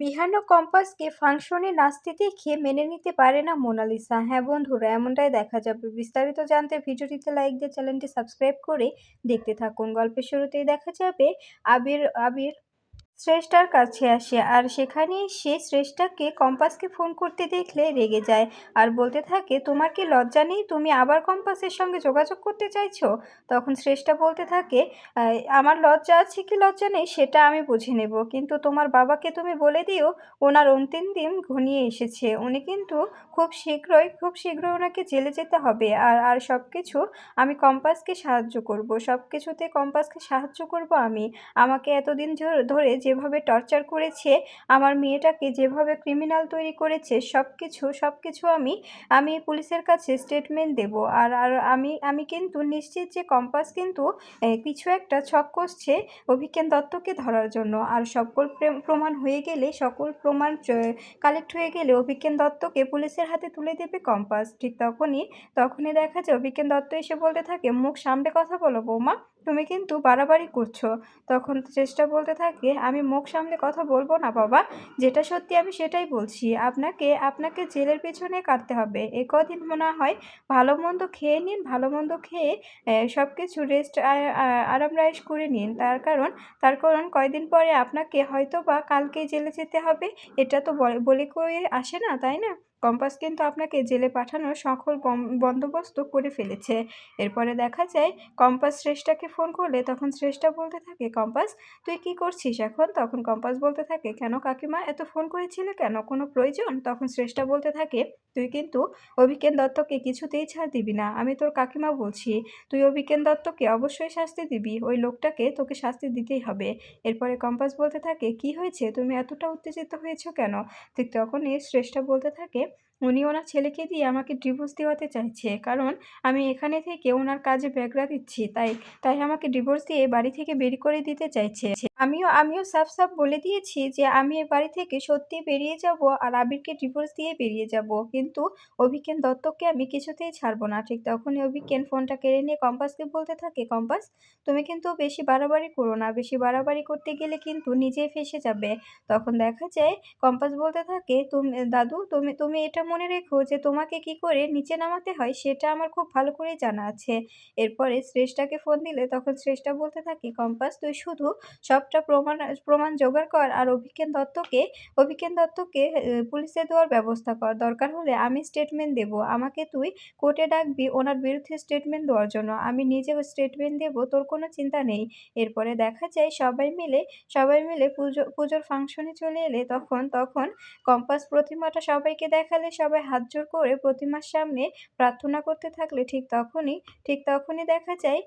বিহান কম্পাসকে ফাংশনে নাচতে দেখে মেনে নিতে পারে না মোনালিসা। হ্যাঁ বন্ধুরা, এমনটাই দেখা যাবে। বিস্তারিত জানতে ভিডিওটিতে লাইক দিয়ে চ্যানেলটি সাবস্ক্রাইব করে দেখতে থাকুন। গল্পের শুরুতেই দেখা যাবে আবির আবির শ্রেষ্ঠার কাছে আসে আর সেখানে সে শ্রেষ্ঠাকে কম্পাসকে ফোন করতে দেখলে রেগে যায় আর বলতে থাকে, তোমার কি লজ্জা নেই? তুমি আবার কম্পাসের সঙ্গে যোগাযোগ করতে চাইছো? তখন শ্রেষ্ঠা বলতে থাকে আমার লজ্জা আছে কি লজ্জা নেই সেটা আমি বুঝে নেব। কিন্তু তোমার বাবাকে তুমি বলে দিও, ওনার অন্তিম দিন ঘনিয়ে এসেছে। উনি কিন্তু খুব শীঘ্রই খুব শীঘ্রই ওনাকে জেলে যেতে হবে। আর আর সব কিছু আমি কম্পাসকে সাহায্য করব। সব কিছুতে কম্পাসকে সাহায্য করব আমি। আমাকে এতদিন ধরে যেভাবে টর্চার করেছে, আমার মেয়েটাকে যেভাবে ক্রিমিনাল তৈরি করেছে সব কিছু সব কিছু আমি আমি পুলিশের কাছে স্টেটমেন্ট দেব। আর আর আমি আমি কিন্তু নিশ্চিত যে কম্পাস কিন্তু কিছু একটা ছক কষছে অভিজ্ঞান দত্তকে ধরার জন্য। আর সকল প্রমাণ হয়ে গেলে, সকল প্রমাণ কালেক্ট হয়ে গেলে অভিজ্ঞান দত্তকে পুলিশের হাতে তুলে দেবে কম্পাস। ঠিক তখনই তখনই দেখা যায় অভিজ্ঞান দত্ত এসে বলতে থাকে, মুখ সামনে কথা বলো বৌমা, তুমি কিন্তু বাড়াবাড়ি করছ। তখন চেষ্টা বলতে থাকে, আমি মুখ সামলে কথা বলব না, বাবা। যেটা সত্যি আমি সেটাই বলছি। আপনাকে আপনাকে জেলের পেছনে কাটতে হবে। এ কদিন মনে হয় ভালো মন্দ খেয়ে নিন, ভালো মন্দ খেয়ে সব কিছু রেস্ট আরাম রাইস করে নিন। তার কারণ তার কারণ কয়দিন পরে আপনাকে হয়তো বা কালকেই জেলে যেতে হবে, এটা তো বলে কয়ে আসে না, তাই না? কম্পাস কিন্তু আপনাকে জেলে পাঠানোর সকল বন্দোবস্ত করে ফেলেছে। এরপরে দেখা যায়, কম্পাস শ্রেষ্ঠাকে ফোন করলে তখন শ্রেষ্ঠা বলতে থাকে, কম্পাস, তুই কি করছিস এখন? তখন কম্পাস বলতে থাকে, কেন কাকিমা, এত ফোন করেছিলে কেন? কোনো প্রয়োজন? তখন শ্রেষ্ঠা বলতে থাকে, তুই কিন্তু অভিকেন দত্তকে কিছুতেই ছাড় দিবি না, আমি তোর কাকিমা বলছি। তুই অভিকেন দত্তকে অবশ্যই শাস্তি দিবি, ওই লোকটাকে তোকে শাস্তি দিতেই হবে। এরপরে কম্পাস বলতে থাকে, কি হয়েছে? তুমি এতটা উত্তেজিত হয়েছো কেন? ঠিক তখনই শ্রেষ্ঠা বলতে থাকে উনি ওনার ছেলেকে দিয়ে আমাকে ডিভোর্স দেওয়াতে চাইছে। কারণ আমি এখানে থেকে ওনার কাজে ব্যাগরা দিচ্ছি, তাই তাই আমাকে ডিভোর্স দিয়ে বাড়ি থেকে বের করে দিতে চাইছে। আমিও আমিও সাফ সাফ বলে দিয়েছি যে আমি এ বাড়ি থেকে সত্যি বেরিয়ে যাব আর আবিরকে ডিভোর্স দিয়ে বেরিয়ে যাব। কিন্তু অভিজ্ঞান দত্তককে আমি কিছুতেই ছাড়বো না। ঠিক তখনই অভিজ্ঞান ফোনটা কেড়ে নিয়ে কম্পাসকে বলতে থাকে, কম্পাস, তুমি কিন্তু বেশি বাড়াবাড়ি করো না। বেশি বাড়াবাড়ি করতে গেলে কিন্তু নিজেই ফেসে যাবে। তখন দেখা যায় কম্পাস বলতে থাকে, তুমি, দাদু, তুমি তুমি এটা মনে রেখো যে তোমাকে কি করে নিচে নামাতে হয় সেটা আমার খুব ভালো করেই জানা আছে। এরপরে শ্রেষ্ঠাকে ফোন দিলে তখন শ্রেষ্ঠা বলতে থাকে, কম্পাস, তুই শুধু সবটা প্রমাণ প্রমাণ জোগাড় কর আর অভিজ্ঞান দত্তকে অভিজ্ঞান দত্তকে পুলিশে দেওয়ার ব্যবস্থা কর। দরকার হলে আমি স্টেটমেন্ট দেব। আমাকে তুই কোর্টে ডাকবি ওনার বিরুদ্ধে স্টেটমেন্ট দেওয়ার জন্য। আমি নিজেও স্টেটমেন্ট দেব, তোর কোনো চিন্তা নেই। এরপরে দেখা যায় সবাই মিলে সবাই মিলে পুজো, পুজোর ফাংশনে চলে এলে তখন তখন কম্পাস প্রতিমাটা সবাইকে দেখালে, সবাই হাত জোর করে প্রতিমার সামনে প্রার্থনা করতে থাকলে ঠিক তখনই ঠিক তখনই দেখা যায়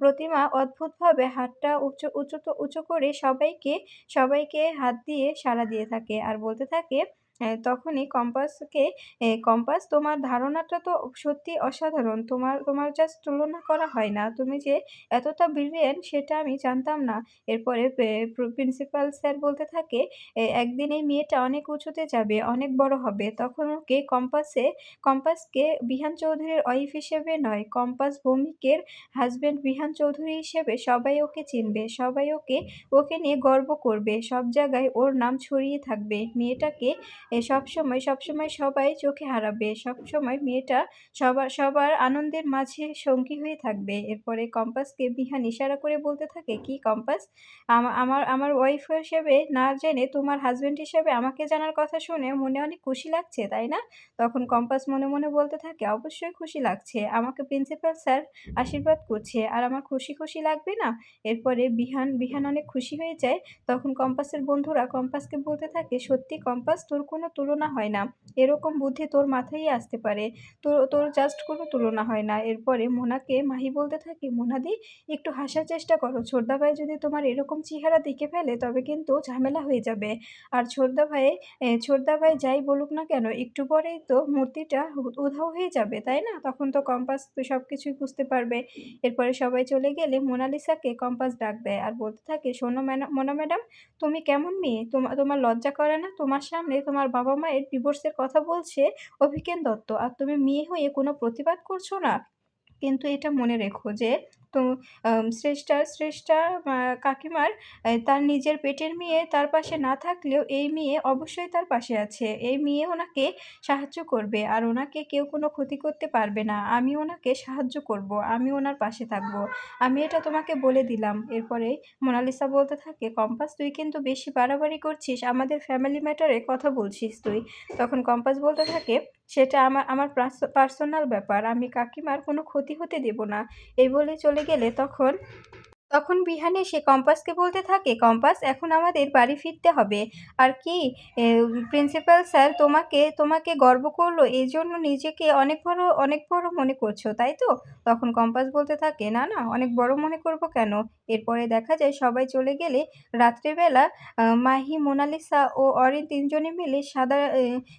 প্রতিমা অদ্ভুতভাবে হাতটা উঁচু উঁচু উঁচু করে সবাইকে সবাইকে হাত দিয়ে সাড়া দিয়ে থাকে। আর বলতে থাকে তখনই কম্পাসকে কম্পাস তোমার ধারণাটা তো সত্যি অসাধারণ। তোমার তোমার জাস্ট তুলনা করা হয় না। তুমি যে এতটা ব্রিলিয়েন্ট সেটা আমি জানতাম না। এরপরে প্রিন্সিপাল স্যার বলতে থাকে একদিন এই মেয়েটা অনেক উঁচুতে যাবে, অনেক বড় হবে। তখন ওকে কম্পাসে কম্পাসকে বিহান চৌধুরীর ওয়াইফ হিসেবে নয়, কম্পাস ভৌমিকের হাজব্যান্ড বিহান চৌধুরী হিসেবে সবাই ওকে চিনবে, সবাই ওকে ওকে নিয়ে গর্ব করবে। সব জায়গায় ওর নাম ছড়িয়ে থাকবে। মেয়েটাকে সবসময় সবসময় সবাই চোখে হারাবে সবসময় মেয়েটা সবার সবার আনন্দের মাঝে সঙ্গী হয়ে থাকবে। এরপরে কম্পাসকে বিহান ইশারা করে বলতে থাকে, কি কম্পাস? আমার আমার ওয়াইফ হিসেবে না জেনে তোমার হাজব্যান্ড হিসেবে আমাকে জানার কথা শুনে মনে অনেক খুশি লাগছে, তাই না? তখন কম্পাস মনে মনে বলতে থাকে, অবশ্যই খুশি লাগছে। আমাকে প্রিন্সিপাল স্যার আশীর্বাদ করছে আর আমার খুশি খুশি লাগবে না? এরপরে বিহান বিহান অনেক খুশি হয়ে যায়। তখন কম্পাসের বন্ধুরা কম্পাসকে বলতে থাকে, সত্যি কম্পাস, তোর কোনো তুলনা হয় না। এরকম বুদ্ধি তোর মাথায় আসতে পারে। তোর তোর জাস্ট কোনো তুলনা হয় না। এরপরে মোনাকে, মাহি বলতে থাকে মোনাদি একটু হাসার চেষ্টা করো। ছোটদা ভাই যদি তোমার এরকম চেহারা দেখে ফেলে, তবে কিন্তু ঝামেলা হয়ে যাবে। আর ছোটদা ভাই ছোটদা ভাই যাই বলুক না কেন, একটু পরেই তো মূর্তিটা উধাও হয়ে যাবে, তাই না? তখন তো কম্পাস সব কিছুই বুঝতে পারবে। এরপরে সবাই চলে গেলে মোনালিসাকে কম্পাস ডাক দেয় আর বলতে থাকে, শোনো মোনা ম্যাডাম, তুমি কেমন মেয়ে? তোমার লজ্জা করে না? তোমার সামনে তোমার বাবা মায়ের ডিভোর্সের কথা বলছে অভিকেন দত্ত। আর তুমি মেয়ে হয়ে কোনো প্রতিবাদ করছ না? কিন্তু এটা মনে রেখো যে তো শ্রেষ্ঠার শ্রেষ্ঠা কাকিমার তার নিজের পেটের মেয়ে তার পাশে না থাকলেও এই মেয়ে অবশ্যই তার পাশে আছে। এই মেয়ে ওনাকে সাহায্য করবে। আর ওনাকে কেউ কোনো ক্ষতি করতে পারবে না। আমি ওনাকে সাহায্য করব। আমি ওনার পাশে থাকব। আমি এটা তোমাকে বলে দিলাম। এরপরে মোনালিসা বলতে থাকে, "কম্পাস তুই কিন্তু বেশি বাড়াবাড়ি করছিস। আমাদের ফ্যামিলি ম্যাটারে কথা বলছিস তুই।" তখন কম্পাস বলতে থাকে, "সেটা আমার আমার পার্সোনাল ব্যাপার। আমি কাকিমার কোনো ক্ষতি হতে দেব না।" এই বলে চলে গেলে তখন তখন বিহান সে কম্পাসকে বলতে থাকে, "কম্পাস এখন আমাদের বাড়ি ফিরতে হবে। আর কি প্রিন্সিপাল স্যার তোমাকে তোমাকে গর্ব করল এই জন্য নিজেকে অনেক বড় অনেক বড় মনে করছ, তাই তো?" তখন কম্পাস বলতে থাকে, "না, না অনেক বড় মনে করব কেন?" এরপরে দেখা যায় সবাই চলে গেলে রাত্রেবেলা মাহি, মোনালিসা ও অরিন তিনজনে মিলে সাদা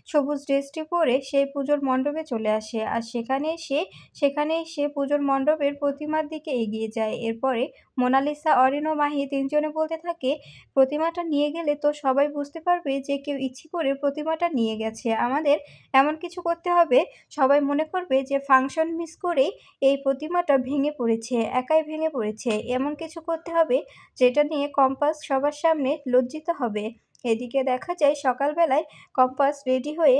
সবুজ ড্রেসটি পরে সেই পুজোর মণ্ডপে চলে আসে। আর সেখানে এসে সেখানে সে পুজোর মণ্ডপের প্রতিমার দিকে এগিয়ে যায়। এরপরে মোনালিসা, অরিন ও মাহি তিনজনে বলতে থাকে, "প্রতিমাটা নিয়ে গেলে তো সবাই বুঝতে পারবে যে কেউ ইচ্ছে করে প্রতিমাটা নিয়ে গেছে। আমাদের এমন কিছু করতে হবে সবাই মনে করবে যে ফাংশন মিস করেই এই প্রতিমাটা ভেঙে পড়েছে, একাই ভেঙে পড়েছে। এমন কিছু করতে হবে যেটা নিয়ে কম্পাস সবার সামনে লজ্জিত হবে।" এদিকে দেখা যায় সকালবেলায় কম্পাস রেডি হয়ে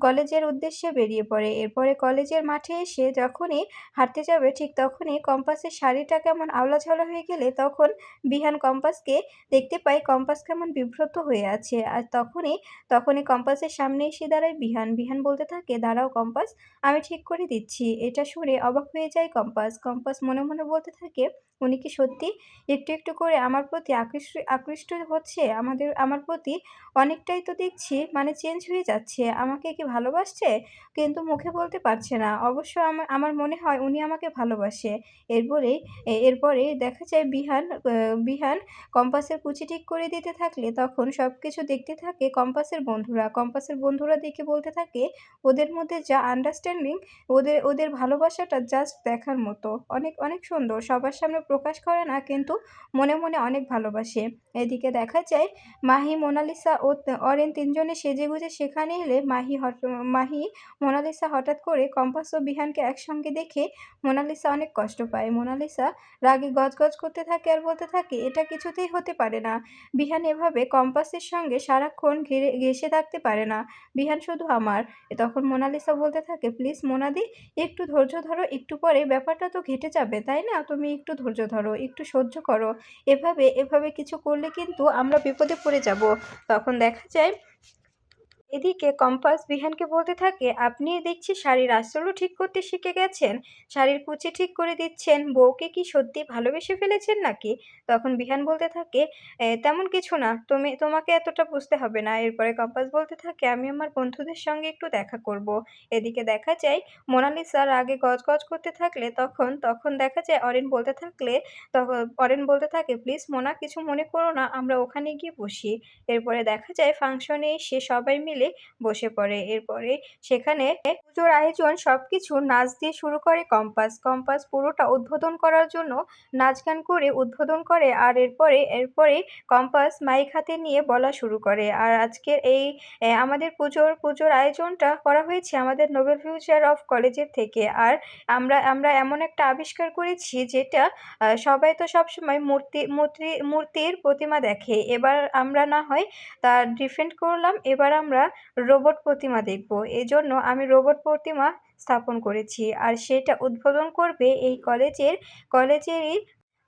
কলেজের উদ্দেশ্যে বেরিয়ে পড়ে। এরপরে কলেজের মাঠে এসে যখনই হাঁটতে যাবে ঠিক তখনই কম্পাসের শাড়িটা কেমন আওলা-ঝাওলা হয়ে গেলে তখন বিহান কম্পাসকে দেখতে পাই কম্পাস কেমন বিব্রত হয়ে আছে। আর তখনই তখনই কম্পাসের সামনে এসে দাঁড়ায় বিহান। বিহান বলতে থাকে, "দাঁড়াও কম্পাস, আমি ঠিক করে দিচ্ছি।" এটা শুনে অবাক হয়ে যায় কম্পাস। কম্পাস মনে মনে বলতে থাকে, "উনি কি সত্যি একটু একটু করে আমার প্রতি আকৃষ্ট আকৃষ্ট হচ্ছে? আমাদের আমার প্রতি অনেকটাই তো দেখছি মানে চেঞ্জ হয়ে যাচ্ছে। আমাকে কি ভালোবাসছে? কিন্তু মুখে বলতে পারছে না। অবশ্য আমার আমার মনে হয় উনি আমাকে ভালোবাসে।" এরপরেই এরপরে দেখা যায় বিহান বিহান কম্পাসের কুচি ঠিক করে দিতে থাকলে তখন সব কিছু দেখতে থাকে কম্পাসের বন্ধুরা। কম্পাসের বন্ধুরা দেখে বলতে থাকে, "ওদের মধ্যে যা আন্ডারস্ট্যান্ডিং ওদের ওদের ভালোবাসাটা জাস্ট দেখার মতো। অনেক অনেক সুন্দর। সবার সামনে প্রকাশ করে না কিন্তু মনে মনে অনেক ভালোবাসে।" এদিকে দেখা যায় মাহি, মোনালিসা ও অরিন ৩ জনে সেজেগুজে সেখানে এলে মাহি মাহি, মোনালিসা হঠাৎ করে কম্পাস ও বিহানকে একসঙ্গে দেখে মোনালিসা অনেক কষ্ট পায়। মোনালিসা রাগে গজগজ করতে থাকে আর বলতে থাকে, "এটা কিছুতেই হতে পারে না। বিহান এভাবে কম্পাসের সঙ্গে সারাক্ষণ ঘিরে ঘেঁষে থাকতে পারে না। বিহান শুধু আমার।" তখন মোনালিসা বলতে থাকে, "প্লিজ মোনাদি একটু ধৈর্য ধরো। একটু পরে ব্যাপারটা তো ঘেটে যাবে, তাই না? তুমি একটু ধৈর্য ধরো, একটু সহ্য করো। এভাবে এভাবে কিছু করলে কিন্তু আমরা বিপদে পড়ে যাব।" তখন দেখা যায় এদিকে কম্পাস বিহানকে বলতে থাকে, "আপনি দেখছি শাড়ির আঁচলও ঠিক করতে শিখে গেছেন। শাড়ির কুচি ঠিক করে দিচ্ছেন। বউকে কি সত্যি ভালোবেসে ফেলেছেন নাকি?" তখন বিহান বলতে থাকে, তেমন কিছু না। তুমি তোমাকে এতটা বুঝতে হবে না।" এরপরে কম্পাস বলতে থাকে, "আমি আমার বন্ধুদের সঙ্গে একটু দেখা করব।" এদিকে দেখা যায় মোনালিসা রাগে গজগজ করতে থাকলে তখন তখন দেখা যায় অরিন বলতে থাকলে তখন অরিন বলতে থাকে, "প্লিজ মোনা কিছু মনে করো না। আমরা ওখানে গিয়ে বসি।" এরপরে দেখা যায় ফাংশনে এসে সবাই মিলে বসে পড়ে। এরপরে সেখানে পুজোর আয়োজন সবকিছু নাচ দিয়ে শুরু করে কম্পাস। কম্পাস পুরোটা উদ্বোধন করার জন্য নাচ গান করে উদ্বোধন করে আর এরপরে এরপরে কম্পাস মাইক হাতে নিয়ে বলা শুরু করে। আর আজকের এই আমাদের পুজোর পুজোর আয়োজনটা করা হয়েছে আমাদের নোবেল ফিউচার অফ কলেজের থেকে। আর আমরা আমরা এমন একটা আবিষ্কার করেছি যেটা সবাই তো সবসময় মূর্তি মূর্তি, মূর্তির প্রতিমা দেখে। এবার আমরা না হয় তা ডিফেন্ড করলাম। এবার আমরা রোবট প্রতিমা দেখব। এজন্য আমি রোবট প্রতিমা স্থাপন করেছি। আর সেটা উদ্বোধন করবে এই কলেজের কলেজেরই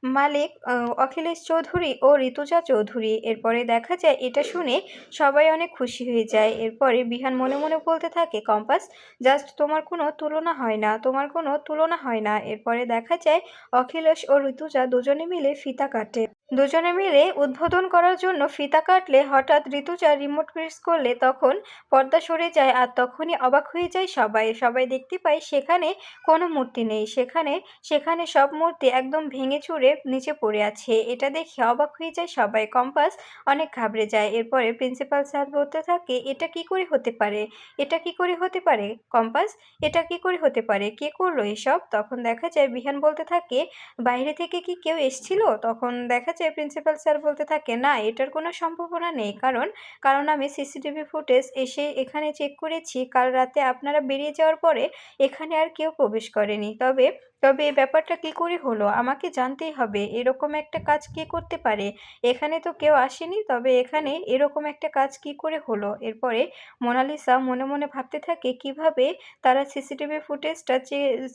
মালিক অখিলেশ চৌধুরী ও ঋতুজা চৌধুরী। এরপরে দেখা যায় এটা শুনে সবাই অনেক খুশি হয়ে যায়। এরপরে বিহান মনে মনে বলতে থাকে, "কম্পাস জাস্ট তোমার কোনো তুলনা হয় না, তোমার কোনো তুলনা হয় না।" এরপরে দেখা যায় অখিলেশ ও ঋতুজা দুজনে মিলে ফিতা কাটে। দুজনে মিলে উদ্বোধন করার জন্য ফিতা কাটলে হঠাৎ ঋতুজা রিমোট প্রেস করলে তখন পর্দা সরে যায় আর তখনই অবাক হয়ে যায় সবাই। সবাই দেখতে পায় সেখানে কোনো মূর্তি নেই। সেখানে সেখানে সব মূর্তি একদম ভেঙে চুরে নিচে পড়ে আছে। এটা দেখে অবাক হয়ে যায় সবাই। কম্পাস অনেক ঘাবড়ে যায়। এরপরে প্রিন্সিপাল স্যার বলতে থাকে, "এটা কি করে হতে পারে? এটা কি করে হতে পারে কম্পাস? এটা কি করে হতে পারে? কে করল এসব?" তখন দেখা যায় বিহান বলতে থাকে, "বাইরে থেকে কি কেউ এসছিল?" তখন দেখা যায় প্রিন্সিপাল স্যার বলতে থাকে, "না, এটার কোনো সম্ভাবনা নেই। কারণ কারণ আমি সিসিটিভি ফুটেজ এসে এখানে চেক করেছি। কাল রাতে আপনারা বেরিয়ে যাওয়ার পরে এখানে আর কেউ প্রবেশ করেনি। তবে তবে এ ব্যাপারটা কী করে হলো? আমাকে জানতেই হবে। এরকম একটা কাজ কে করতে পারে? এখানে তো কেউ আসেনি, তবে এখানে এরকম একটা কাজ কী করে হলো? এরপরে মোনালিসা মনে মনে ভাবতে থাকে কীভাবে তারা সিসিটিভি ফুটেজটা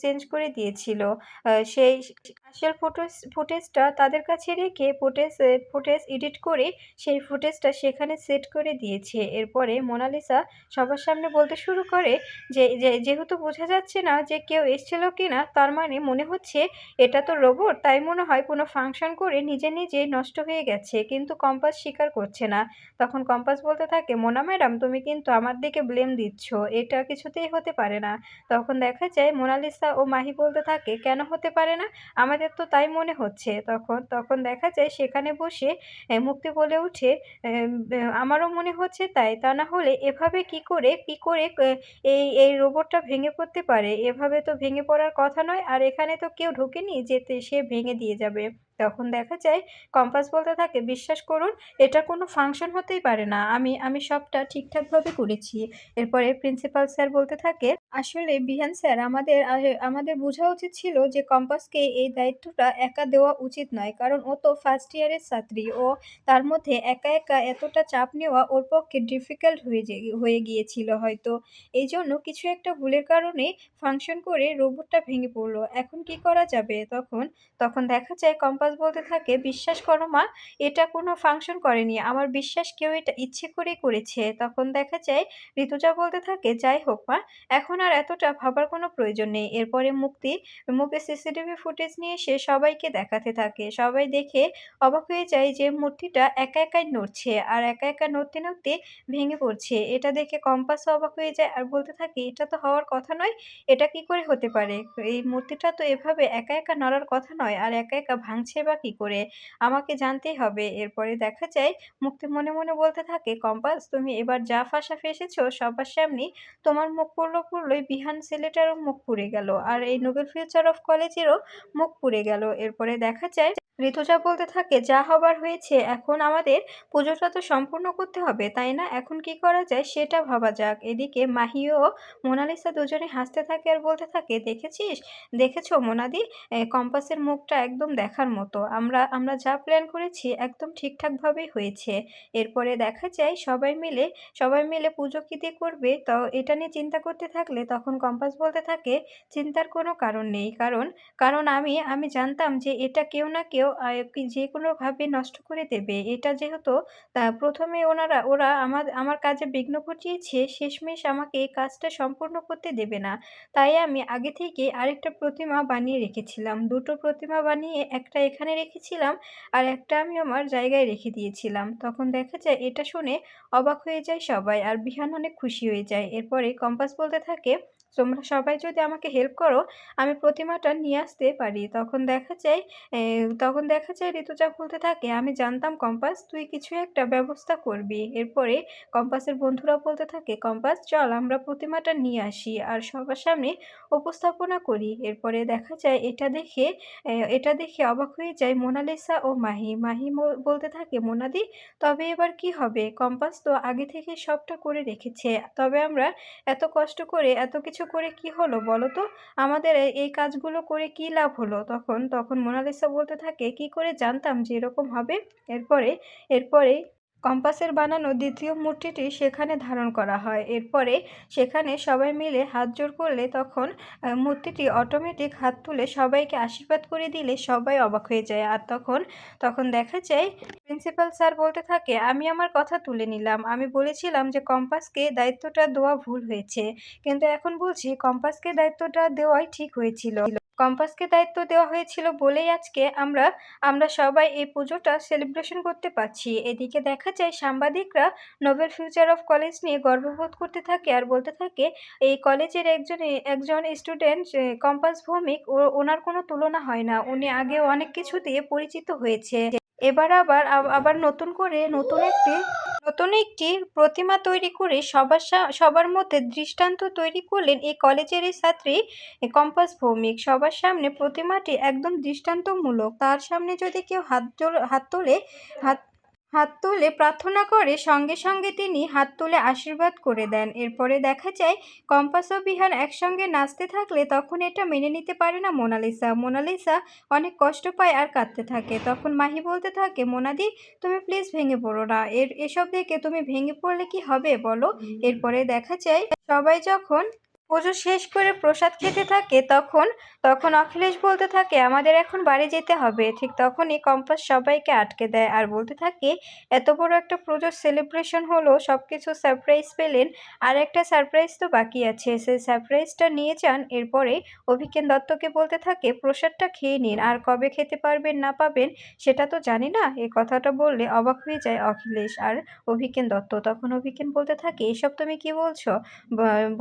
চেঞ্জ করে দিয়েছিল। সেই আসল ফুটেজ, ফুটেজটা তাদের কাছে রেখে ফুটেজ ফুটেজ এডিট করে সেই ফুটেজটা সেখানে সেট করে দিয়েছে। এরপরে মোনালিসা সবার সামনে বলতে শুরু করে যে- যেহেতু বোঝা যাচ্ছে না যে কেউ এসেছিল কি না তার মানে মনে হচ্ছে এটা তো রোবট তাই মনে হয় কোনো ফাংশন করে নিজে নিজে নষ্ট হয়ে গেছে কিন্তু কম্পাস স্বীকার করছে না। তখন কম্পাস বলতে থাকে মোনা ম্যাডাম তুমি কিন্তু আমার দিকে ব্লেম দিচ্ছ এটা কিছুতেই হতে পারে না। তখন দেখা যায় মোনালিসা ও মাহি বলতে থাকে কেন হতে পারে না? আমাদের তো তাই মনে হচ্ছে। তখন তখন দেখা যায় সেখানে বসে মুক্তি বলে ওঠে "এম, আহ, আমারও মনে হচ্ছে তাই তা না হলে এভাবে কি করে কি করে এই এই রোবটটা ভেঙে পড়তে পারে? এভাবে তো ভেঙে পড়ার কথা নয় আর এখানে তো কেউ ঢোকেনি যেতে সে ভেঙে দিয়ে যাবে। তখন দেখা যায়, কম্পাস বলতে থাকে, বিশ্বাস করুন, এটা কোনো ফাংশন হতেই পারে না। আমি আমি সবটা ঠিকঠাকভাবে করেছি। এরপরে প্রিন্সিপাল স্যার বলতে থাকে, আসলে বিহান স্যার, আমাদের আমাদের বোঝা উচিত ছিল যে কম্পাসকে এই দায়িত্বটা একা দেওয়া উচিত নয়, কারণ ও তো ফার্স্ট ইয়ারের ছাত্রী। ও তার মধ্যে একা একা এতটা চাপ নেওয়া ওর পক্ষে ডিফিকাল্ট হয়ে হয়ে গিয়েছিল হয়তো। এই জন্য কিছু একটা ভুলের কারণে ফাংশন করে রোবটটা ভেঙে পড়ল। এখন কি করা যাবে? তখন তখন দেখা যায়, কম্পাস বলতে থাকে, বিশ্বাস করো মা, এটা কোনো ফাংশন করেনি। আমার বিশ্বাস কেউ এটা ইচ্ছে করেই করেছে। তখন দেখা যায়, ঋতুজা বলতে থাকে, যাই হোক মা, এখন আর এতটা ভাবার কোনো প্রয়োজন নেই। এরপরে মুক্তি মুখে সিসিটিভি ফুটেজ নিয়ে সে সবাইকে দেখাতে থাকে। সবাই দেখে অবাক হয়ে যায় যে মূর্তিটা একা একাই নড়ছে আর একা একা নড়তে নড়তে ভেঙে পড়ছে। এটা দেখে কম্পাসও অবাক হয়ে যায় আর বলতে থাকে, এটা তো হওয়ার কথা নয়, এটা কি করে হতে পারে? এই মূর্তিটা তো এভাবে একা একা নড়ার কথা নয় আর একা একা ভাঙছে বা কি করে? আমাকে জানতেই হবে। এরপরে দেখা যায়, মুক্তি মনে মনে বলতে থাকে, কম্পাস, তুমি এবার যা ফাঁসা ফেসেছ সবার সামনে তোমার মুখ পড়ল পড়লোই বিহান সেলেটারও মুখ পুড়ে গেল। আর এই নোবেল ফিউচার অফ কলেজেরও মুখ পুড়ে গেল। এরপরে দেখা যায় ঋতুজা বলতে থাকে, যা হবার হয়েছে, এখন আমাদের পুজোটা তো সম্পূর্ণ করতে হবে, তাই না? এখন কি করা যায় সেটা ভাবা যাক। এদিকে মাহি ও মোনালিসা দুজনে হাসতে থাকে আর বলতে থাকে, দেখেছিস? দেখেছ মোনাদি? কম্পাসের মুখটা একদম দেখার মতো। আমরা আমরা যা প্ল্যান করেছি একদম ঠিকঠাকভাবেই হয়েছে। এরপরে দেখা যায় সবাই মিলে সবাই মিলে পুজো কী দিয়ে করবে? তো এটা নিয়ে চিন্তা করতে থাকলে তখন কম্পাস বলতে থাকে, চিন্তার কোনো কারণ নেই। কারণ কারণ আমি আমি জানতাম যে এটা কেউ না কেউ আহ, কি- যে কোনোভাবে নষ্ট করে দেবে। এটা যেহেতু তা প্রথমে ওনারা ওরা আমার আমার কাজে বিঘ্ন ঘটিয়েছে শেষমেশ আমাকে এই কাজটা সম্পূর্ণ করতে দেবে না। তাই আমি আগে থেকে আরেকটা প্রতিমা বানিয়ে রেখেছিলাম। দুটো প্রতিমা বানিয়ে একটা এখানে রেখেছিলাম আর একটা আমি আমার জায়গায় রেখে দিয়েছিলাম। তখন দেখা যায় এটা শুনে অবাক হয়ে যায় সবাই আর বিহান অনেক খুশি হয়ে যায়। এরপরে কম্পাস বলতে থাকে তোমরা সবাই যদি আমাকে হেল্প করো, আমি প্রতিমাটা নিয়ে আসতে পারি। তখন দেখা যায় তখন দেখা যায় ঋতুজা বলতে থাকে, আমি জানতাম, কম্পাস, তুই কিছু একটা ব্যবস্থা করবি। এরপরে কম্পাসের বন্ধুরা বলতে থাকে, কম্পাস, চল আমরা প্রতিমাটা নিয়ে আসি। আর সবার সামনে উপস্থাপনা করি। এরপরে দেখা যায়, এটা দেখে এটা দেখে অবাক হয়ে যায় মোনালিসা ও মাহি। মাহি বলতে থাকে মোনাদি তবে এবার কি হবে? কম্পাস তো আগে থেকে সবটা করে রেখেছে। তবে আমরা এত কষ্ট করে এত কিছু করে কি হলো বলো তো? আমাদের এই কাজগুলো করে কি লাভ হলো? তখন তখন মোনালিসা বলতে থাকে, কি করে জানতাম যে এরকম হবে? এরপরে এরপরে কম্পাসের বানানো দ্বিতীয় মূর্তিটি সেখানে ধারণ করা হয়। এরপরে সেখানে সবাই মিলে হাত জোর করলে তখন মূর্তিটি অটোমেটিক হাত তুলে সবাইকে আশীর্বাদ করে দিলে সবাই অবাক হয়ে যায়। আর তখন তখন দেখা যায় প্রিন্সিপাল স্যার বলতে থাকে, আমি আমার কথা তুলে নিলাম। আমি বলেছিলাম যে কম্পাসকে দায়িত্বটা দেওয়া ভুল হয়েছে। কিন্তু এখন বলছি, কম্পাসকে দায়িত্বটা দেওয়াই ঠিক হয়েছিল। কম্পাসকে দায়িত্ব দেওয়া হয়েছিল বলেই আজকে আমরা আমরা সবাই এই পুজোটা সেলিব্রেশন করতে পারছি। এদিকে দেখা যায় সাংবাদিকরা নোবেল ফিউচার অফ কলেজ নিয়ে গর্ববোধ করতে থাকে আর বলতে থাকে, এই কলেজের একজন একজন স্টুডেন্ট কম্পাস ভৌমিক ও, ওনার কোনো তুলনা হয় না। উনি আগে অনেক কিছু দিয়ে পরিচিত হয়েছে। এবার আবার আব- আবার নতুন করে নতুন একটি নতুন একটি প্রতিমা তৈরি করে সবার সবার মধ্যে দৃষ্টান্ত তৈরি করলেন এই কলেজের এই ছাত্রী কম্পাস ভৌমিক। সবার সামনে প্রতিমাটি একদম দৃষ্টান্তমূলক। তার সামনে যদি কেউ হাত হাত তোলে, হাত হাত তুলে প্রার্থনা করে সঙ্গে সঙ্গে তিনি হাত তুলে আশীর্বাদ করে দেন। এরপরে দেখা যায় কম্পাস ও বিহান একসঙ্গে নাচতে থাকলে তখন এটা মেনে নিতে পারে না মোনালিসা। মোনালিসা অনেক কষ্ট পায় আর কাঁদতে থাকে। তখন মাহি বলতে থাকে মোনাদি তুমি প্লিজ ভেঙে পড়ো না। এর এসব দেখে তুমি ভেঙে পড়লে কি হবে বলো? এরপরে দেখা যায় সবাই যখন পুজো শেষ করে প্রসাদ খেতে থাকে, তখন তখন অখিলেশ বলতে থাকে, আমাদের এখন বাড়ি যেতে হবে। ঠিক তখনই কম্পাস সবাইকে আটকে দেয় আর বলতে থাকে, এত বড় একটা পুজোর সেলিব্রেশন হলো সব কিছু সারপ্রাইজ পেলেন, আর একটা সারপ্রাইজ তো বাকি আছে। সেই সারপ্রাইজটা নিয়ে যান, এরপরে অভিজ্ঞান দত্তকে বলতে থাকে, প্রসাদটা খেয়ে নিন, আর কবে খেতে পারবেন না পাবেন, সেটা তো জানি না। এই কথাটা বললে অবাক হয়ে যায় অখিলেশ আর অভিজ্ঞান দত্ত। তখন অভিজ্ঞান বলতে থাকে, এসব তুমি কি বলছো?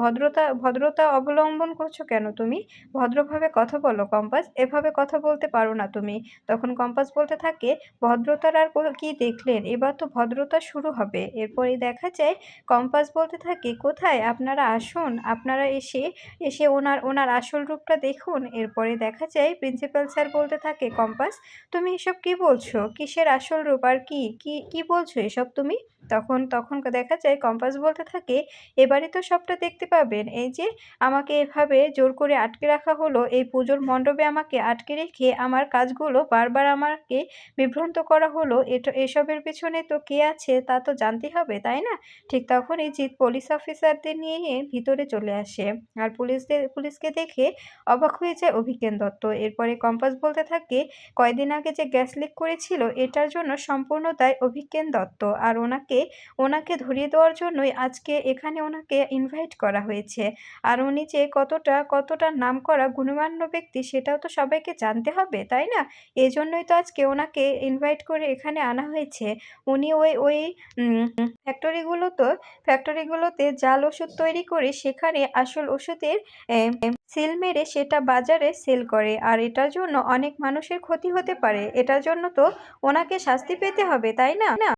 ভদ্রতা ভদ্রতা অবলম্বন করছ কেন তুমি? ভদ্রভাবে কথা বলো, কম্পাস। এভাবে কথা বলতে পারো না তুমি। তখন কম্পাস বলতে থাকে, ভদ্রতার আর কো- দেখলেন? এবার তো ভদ্রতা শুরু হবে। এরপরে দেখা যায়, কম্পাস বলতে থাকে, কোথায়? আপনারা আসুন। আপনারা এসে এসে ওনার ওনার আসল রূপটা দেখুন। এরপরে দেখা যায়, প্রিন্সিপাল স্যার বলতে থাকে, কম্পাস, তুমি এসব কি বলছো? কিসের আসল রূপ? আর কি কি বলছো এসব তুমি? তখন তখন দেখা যায় কম্পাস বলতে থাকে এবারে তো সবটা দেখতে পাবেন। এই যে, আমাকে এভাবে জোর করে আটকে রাখা হলো, এই পুজোর মণ্ডপে আমাকে আটকে রেখে আমার কাজগুলো বারবার আমাকে বিভ্রান্ত করা হলো, এটা, এসবের পেছনে তো কে আছে তা তো জানতে হবে, তাই না? ঠিক তখনই জিৎ পুলিশ অফিসারদের নিয়ে ভিতরে চলে আসে আর পুলিশদের, পুলিশকে দেখে অবাক হয়ে যায় অভিজ্ঞান দত্ত। এরপরে কম্পাস বলতে থাকে, কয়দিন আগে যে গ্যাস লিক করেছিল, এটার জন্য সম্পূর্ণ দায় অভিজ্ঞান দত্ত। আর ওনাকে ওনাকে ধরিয়ে দেওয়ার জন্যই আজকে এখানে ওনাকে ইনভাইট করা হয়েছে। আর উনি যে কতটা কতটা নাম করা গুণমান্য ব্যক্তি সেটাও তো সবাইকে জানতে হবে, তাই না? এই জন্যই তো আজকে ওনাকে ইনভাইট করে এখানে আনা হয়েছে। উনি ওই ওই ফ্যাক্টরিগুলো তো ফ্যাক্টরিগুলোতে জাল ওষুধ তৈরি করে সেখানে আসল ওষুধের সেল মেরে সেটা বাজারে সেল করে। আর এটার জন্য অনেক মানুষের ক্ষতি হতে পারে। এটার জন্য তো ওনাকে শাস্তি পেতে হবে, তাই না না?